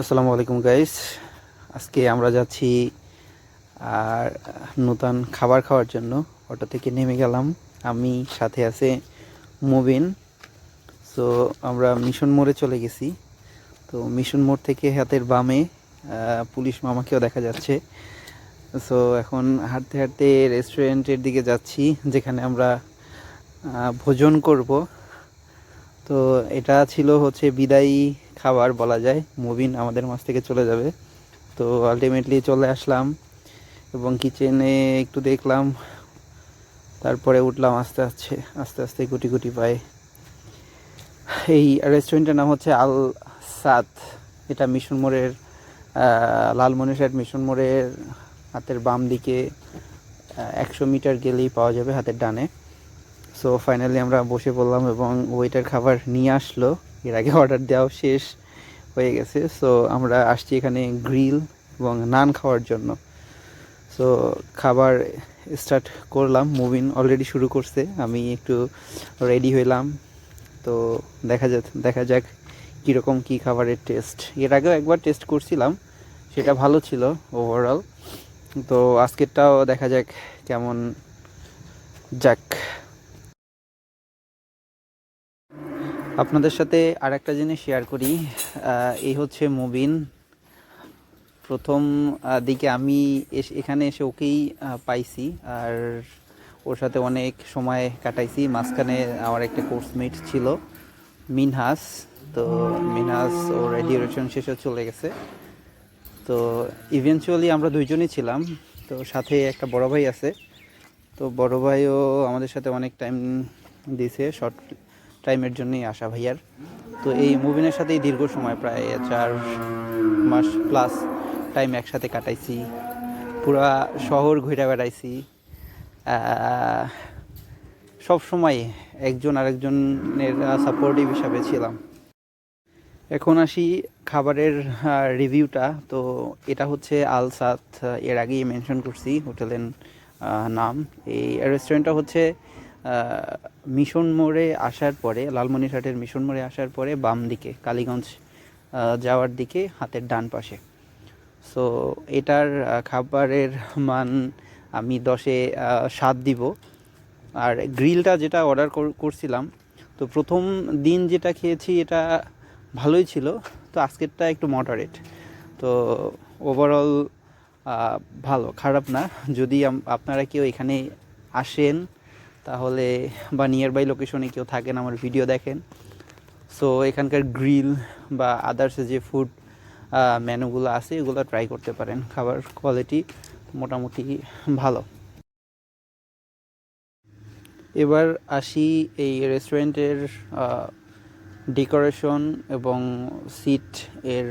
আসসালামু আলাইকুম গাইস আজকে আমরা যাচ্ছি, আর নতুন খাবার খাওয়ার জন্য। অটো থেকে নেমে গেলাম। আমি সাথে আছে মুবিন। সো আমরা মিশন মোড়ে চলে গেছি। তো মিশন মোড় থেকে হাতের বামে পুলিশ মামাকেও দেখা যাচ্ছে। সো এখন হাঁটতে হাঁটতে রেস্টুরেন্টের দিকে যাচ্ছি, যেখানে আমরা ভোজন করব। তো এটা ছিল হচ্ছে বিদায়ী খাবার বলা যায়। মুবিন আমাদের মাছ থেকে চলে যাবে। তো আলটিমেটলি চলে আসলাম এবং কিচেনে একটু দেখলাম, তারপরে উঠলাম আস্তে আস্তে আস্তে আস্তে গুটি গুটি পায়ে। এই রেস্টুরেন্টের নাম হচ্ছে আল সাত এটা মিশন মোড়ের লালমনিরহাট মিশন মোড়ের হাতের বাম দিকে একশো মিটার গেলেই পাওয়া যাবে হাতের ডানে। সো ফাইনালি আমরা বসে পড়লাম এবং ওয়েটার খাবার নিয়ে আসলো। এর আগে অর্ডার দেওয়াও শেষ হয়ে গেছে। সো আমরা আসছি এখানে গ্রিল এবং নান খাওয়ার জন্য। সো খাবার স্টার্ট করলাম। মুভিন অলরেডি শুরু করছে। আমি একটু রেডি হইলাম। তো, দেখা যাক দেখা যাক কীরকম কী খাবারের টেস্ট এর আগেও একবার টেস্ট করছিলাম। সেটা ভালো ছিল ওভারঅল তো, আজকেরটাও দেখা যাক কেমন যাক। আপনাদের সাথে আর একটা জিনিস শেয়ার করি। এই হচ্ছে মুবিন। প্রথম দিকে আমি এখানে এসে ওকেই পাইছি। আর ওর সাথে অনেক সময় কাটাইছি। মাঝখানে আমার একটা কোর্সমেট ছিল, মিনহাস। তো মিনহাস ওর ডিউরেশন শেষে চলে গেছে। তো ইভেনচুয়ালি আমরা দুইজনই ছিলাম। তো সাথে একটা বড় ভাই আছে। তো বড় ভাইও আমাদের সাথে অনেক টাইম দিছে। শর্ট টাইমের জন্যই আসা ভাইয়ার। তো এই মুভিনের সাথেই দীর্ঘ সময় প্রায় চার মাস প্লাস টাইম একসাথে কাটাইছি। পুরা শহর ঘুরে বেড়াইছি। সব সময় একজন আরেকজনের সাপোর্টিভ হিসাবে ছিলাম। এখন আসি খাবারের রিভিউটা তো এটা হচ্ছে আলসাত এর আগেই মেনশন করছি হোটেলের নাম। এই রেস্টুরেন্টটা হচ্ছে মিশন মোড়ে আসার পরে, লালমনিরহাটের মিশন মোড়ে আসার পরে বাম দিকে, কালীগঞ্জ যাওয়ার দিকে হাতের ডান পাশে। সো এটার খাবারের মান আমি দশে সাত দিব। আর গ্রিলটা যেটা অর্ডার করছিলাম, তো প্রথম দিন যেটা খেয়েছি এটা ভালোই ছিল, তো আজকেরটা একটু মডারেট তো ওভারঅল ভালো, খারাপ না। যদি আপনারা কেউ এখানে আসেন তাহলে বা নিয়ার বাই লোকেশনে কেউ থাকেন, আমার ভিডিও দেখেন। সো এখানকার গ্রিল বা আদার্স যে ফুড মেনুগুলো আছে, এগুলো ট্রাই করতে পারেন। খাবার কোয়ালিটি মোটামুটি ভালো। এবার আসি এই রেস্টুরেন্টের ডেকোরেশন এবং সিট এর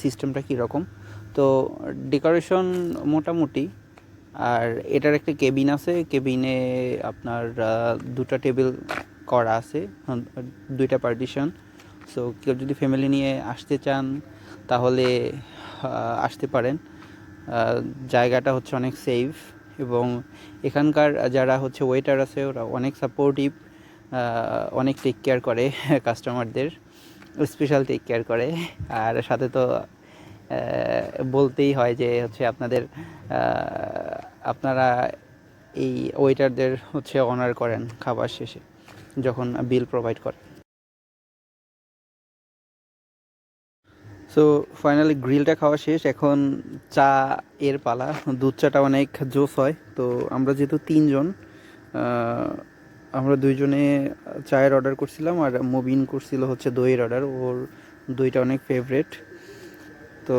সিস্টেমটা কীরকম। তো ডেকোরেশন মোটামুটি আর এটার একটা কেবিন আছে, কেবিনে আপনার দুটা টেবিল করা আছে দুইটা পার্টিশন। সো কেউ যদি ফ্যামিলি নিয়ে আসতে চান, তাহলে আসতে পারেন। জায়গাটা হচ্ছে অনেক সেফ এবং এখানকার যারা হচ্ছে ওয়েটার আছে, ওরা অনেক সাপোর্টিভ অনেক টেক কেয়ার করে কাস্টমারদের স্পেশাল টেক কেয়ার করে। আর সাথে তো বলতেই হয় যে হচ্ছে আপনাদের আপনারা এই ওয়েটারদের হচ্ছে অনার করেন খাবার শেষে, যখন বিল প্রোভাইড করেন। সো ফাইনালি গ্রিলটা খাওয়া শেষ। এখন চা এর পালা। দুধ চাটা অনেক জোস হয়। তো আমরা যেহেতু তিনজন আমরা দুইজনে চায়ের অর্ডার করছিলাম আর মুবিন করছিল হচ্ছে দইয়ের অর্ডার ওর দইটা অনেক ফেভারেট তো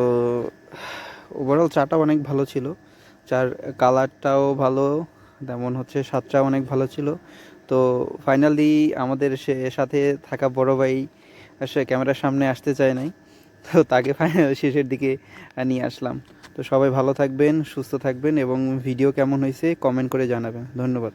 ওভারঅল চাটা অনেক ভালো ছিল। চার কালারটাও ভালো তেমন হচ্ছে স্বাদটা অনেক ভালো ছিল। তো ফাইনালি আমাদের সে সাথে থাকা বড় ভাই, সে ক্যামেরার সামনে আসতে চায় নাই। তো তাকে ফাইনাল শেষের দিকে নিয়ে আসলাম। তো সবাই ভালো থাকবেন, সুস্থ থাকবেন এবং ভিডিও কেমন হয়েছে কমেন্ট করে জানাবেন। ধন্যবাদ।